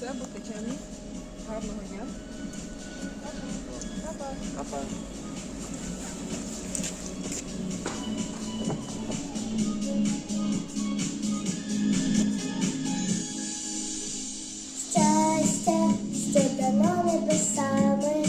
Звичайно. Гарного дня. Папа. Щастя, що дано небесами,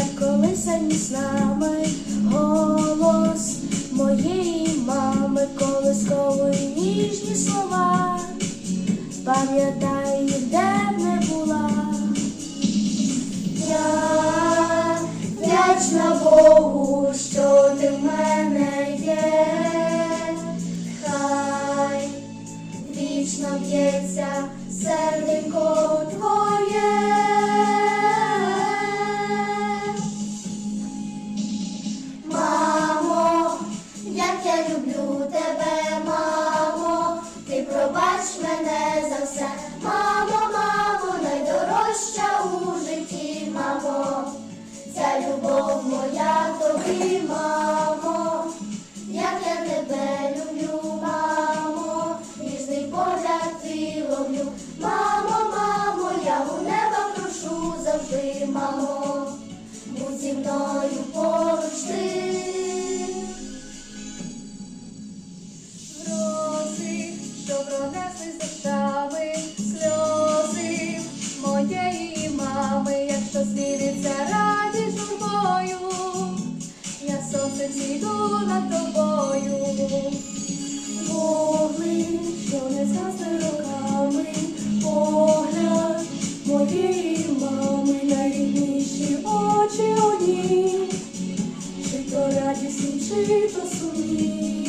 Ночі заколисані снами, голос моєї мами, колискової ніжні слова, пам'ятай, де не була. Я вдячна Богу, що ти в мене є, хай вічно б'ється серденько твоє. Пробач мене за все, найрідніші очі одні, чи то радісні, чи то сумні.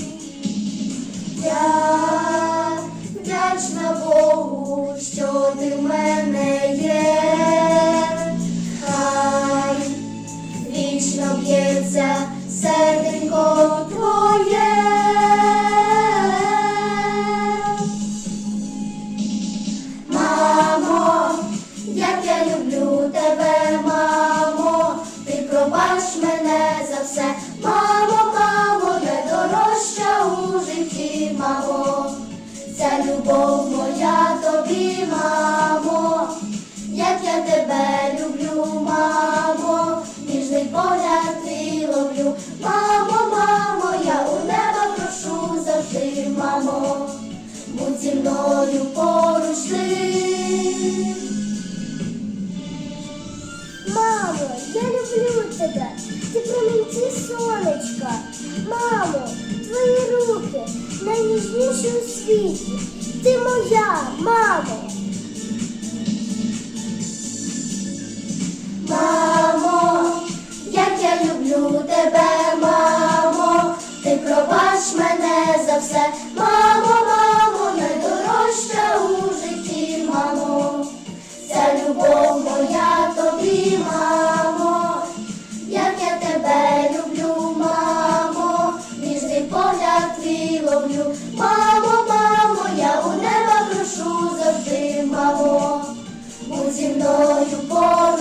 Ця любов моя тобі, мамо, як я тебе люблю, мамо, ніжний погляд твій ловлю, мамо, мамо, я у неба прошу завжди, мамо, будь зі мною поруч ти. Мамо, я люблю тебе, ти промінці моя, мамо. Мамо, як я люблю тебе, мамо, ти пробач мене за все, мамо,